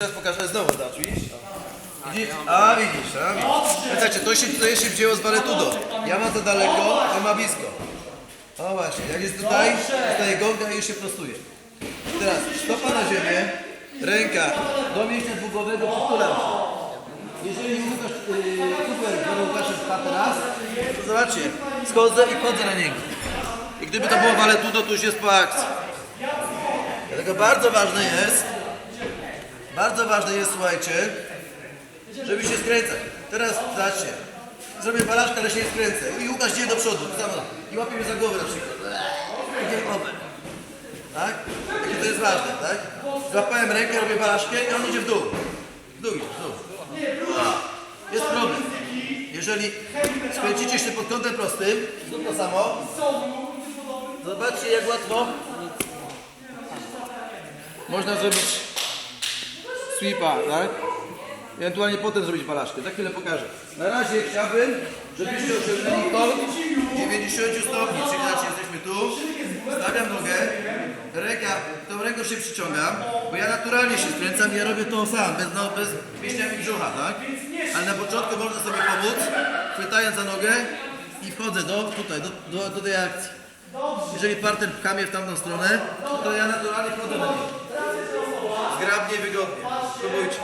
Teraz pokażę znowu, zobacz, widzisz? Widzisz? A widzisz, a widzisz. Pamiętajcie, to się, to się wzięło z Valetudo. Ja mam to daleko, on ma blisko. O właśnie, jak jest tutaj, dostaje gonga i już się prostuje. Teraz stopa na ziemię, ręka do mięśnia dwugłowego, przytulam się. Jeżeli Łukasz, yy, Kuper do Łukasza teraz, to zobaczcie, schodzę i wchodzę na niego. I gdyby to było Valetudo, to już jest po akcji. Dlatego bardzo ważne jest, bardzo ważne jest, słuchajcie, żeby się skręcać. Teraz zobaczcie. Zrobię balaszkę, ale się nie skręcę. I Łukasz idzie do przodu. I łapie mnie za głowę na przykład. Idzie głowę. Tak? To jest ważne, tak? Złapałem rękę, robię balaszkę i on idzie w dół. W dół idzie, w dół. Jest problem. Jeżeli skręcicie się pod kątem prostym, znów to samo. Zobaczcie jak łatwo można zrobić sweepa, tak? Ewentualnie potem zrobić balaszkę. Za chwilę pokażę. Na razie chciałbym, żebyście osiągnęli kąt 90 stopni. Czyli znaczy, jesteśmy tu, stawiam nogę, ręka, tą ręką się przyciągam, bo ja naturalnie się skręcam i ja robię to sam, bez, no, bez mięśniami brzucha, tak? Ale na początku można sobie pomóc, chwytając za nogę i wchodzę do, tutaj, do, do, do tej akcji. Jeżeli partner pcha mnie w tamtą stronę, to ja naturalnie wchodzę na diyebiliyorum yani. Bu boyut.